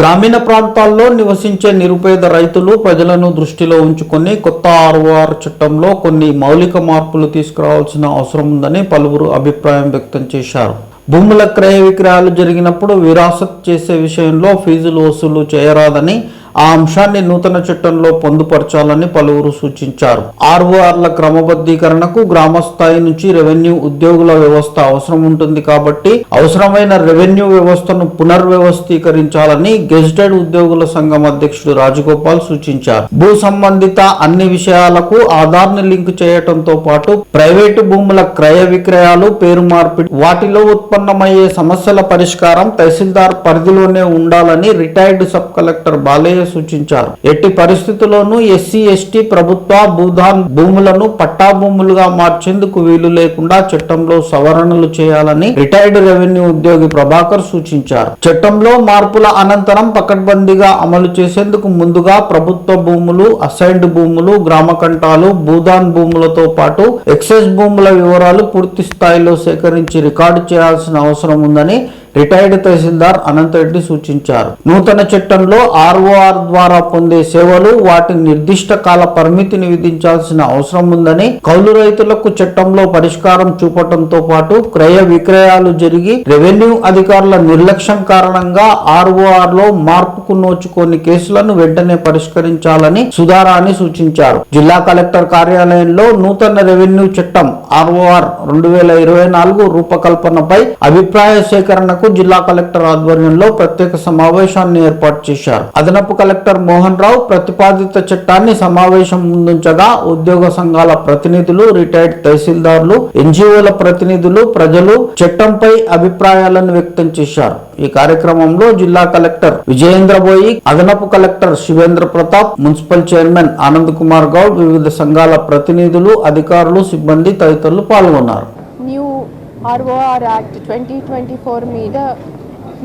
గ్రామీణ ప్రాంతాల్లో నివసించే నిరుపేద రైతులు ప్రజలను దృష్టిలో ఉంచుకొని కొత్త ఆర్ఓఆర్ చట్టంలో కొన్ని మౌలిక మార్పులు తీసుకురావాల్సిన అవసరం ఉందని పలువురు అభిప్రాయం వ్యక్తం చేశారు. భూముల క్రయ విక్రయాలు జరిగినప్పుడు విరాసత్ చేసే విషయంలో ఫీజులు వసూలు చేయరాదని ఆ అంశాన్ని నూతన చట్టంలో పొందుపరచాలని పలువురు సూచించారు. ఆర్ఓఆర్ల క్రమబద్ధీకరణకు గ్రామ స్థాయి నుంచి రెవెన్యూ ఉద్యోగుల వ్యవస్థ అవసరం ఉంటుంది కాబట్టి అవసరమైన రెవెన్యూ వ్యవస్థను పునర్వ్యవస్థీకరించాలని గెజిటెడ్ ఉద్యోగుల సంఘం అధ్యక్షుడు రాజగోపాల్ సూచించారు. భూ సంబంధిత అన్ని విషయాలకు ఆధార్ని లింక్ చేయటంతో పాటు ప్రైవేటు భూముల క్రయ విక్రయాలు పేరు మార్పిడి వాటిలో ఉత్పన్నమయ్యే సమస్యల పరిష్కారం తహసీల్దార్ పరిధిలోనే ఉండాలని రిటైర్డ్ సబ్ కలెక్టర్ బాలయ్య సూచించారు. ఎట్టి పరిస్థితుల్లోనూ ఎస్సీ ఎస్టీ ప్రభుత్వ భూదాన్ భూములను పట్టా భూములుగా మార్చేందుకు వీలు లేకుండా చట్టంలో సవరణలు చేయాలని రిటైర్డ్ రెవెన్యూ ఉద్యోగి ప్రభాకర్ సూచించారు. చట్టంలో మార్పుల అనంతరం పకడ్బందీగా అమలు చేసేందుకు ముందుగా ప్రభుత్వ భూములు అసైన్డ్ భూములు గ్రామ కంటాలు భూదాన్ భూములతో పాటు ఎక్సైజ్ భూముల వివరాలు పూర్తి స్థాయిలో సేకరించి రికార్డు చేయాల్సిన అవసరం ఉందని రిటైర్డ్ తహసీల్దార్ అనంతరెడ్డి సూచించారు. నూతన చట్టంలో ఆర్ఓఆర్ ద్వారా పొందే సేవలు వాటి నిర్దిష్ట కాల పరిమితిని విధించాల్సిన అవసరం ఉందని కౌలు రైతులకు చట్టంలో పరిష్కారం చూపటంతో పాటు క్రయ విక్రయాలు జరిగి రెవెన్యూ అధికారుల నిర్లక్ష్యం కారణంగా ఆర్ఓఆర్లో మార్పుకు నోచుకోని కేసులను వెంటనే పరిష్కరించాలని సుధారాణి సూచించారు. జిల్లా కలెక్టర్ కార్యాలయంలో నూతన రెవెన్యూ చట్టం ఆర్ఓఆర్ రెండు వేల ఇరవై నాలుగు రూపకల్పనపై అభిప్రాయ సేకరణకు జిల్లా కలెక్టర్ ఆధ్వర్యంలో ప్రత్యేక సమావేశాన్ని ఏర్పాటు చేశారు. అదనపు కలెక్టర్ మోహన్ రావు ప్రతిపాదిత చట్టాన్ని సమావేశం ముందుంచగా ఉద్యోగ సంఘాల ప్రతినిధులు రిటైర్డ్ తహసీల్దారులు ఎన్జిఓల ప్రతినిధులు ప్రజలు చట్టంపై అభిప్రాయాలను వ్యక్తం చేశారు. ఈ కార్యక్రమంలో జిల్లా కలెక్టర్ విజయేంద్ర బోయి అదనపు collector Shivendra Pratap municipal chairman Anand Kumar Goud వివిధ సంఘాల ప్రతినిధులు అధికారులు సిబ్బంది తదితరులు పాల్గొన్నారు. ROR act twenty twenty four మీద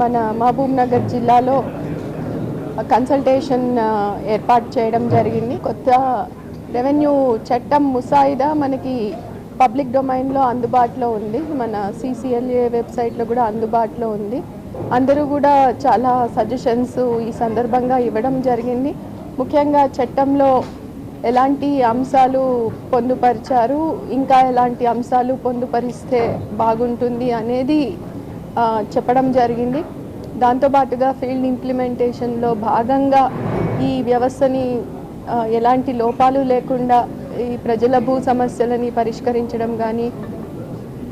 మన మహబూబ్ నగర్ జిల్లాలో కన్సల్టేషన్ ఏర్పాటు చేయడం జరిగింది. కొత్త రెవెన్యూ చట్టం ముసాయిదా మనకి పబ్లిక్ డొమైన్లో అందుబాటులో ఉంది. మన సిసిఎల్ఏ వెబ్సైట్లో కూడా అందుబాటులో ఉంది. అందరూ కూడా చాలా సజెషన్స్ ఈ సందర్భంగా ఇవ్వడం జరిగింది. ముఖ్యంగా చట్టంలో ఎలాంటి అంశాలు పొందుపరిచారు? ఇంకా ఎలాంటి అంశాలు పొందుపరిస్తే బాగుంటుంది అనేది చెప్పడం జరిగింది. దాంతోపాటుగా ఫీల్డ్ ఇంప్లిమెంటేషన్లో భాగంగా ఈ వ్యవస్థని ఎలాంటి లోపాలు లేకుండా ఈ ప్రజల భూ సమస్యలని పరిష్కరించడం కానీ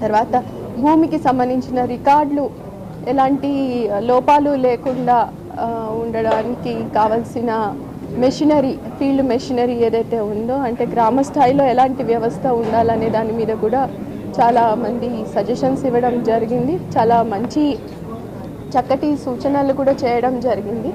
తర్వాత భూమికి సంబంధించిన రికార్డులు ఎలాంటి లోపాలు లేకుండా ఉండడానికి కావలసిన మెషినరీ ఫీల్డ్ మెషినరీ ఏదైతే ఉందో అంటే గ్రామ స్థాయిలో ఎలాంటి వ్యవస్థ ఉండాలనే దాని మీద కూడా చాలా మంది సజెషన్స్ ఇవ్వడం జరిగింది. చాలా మంచి చక్కటి సూచనలు కూడా చేయడం జరిగింది.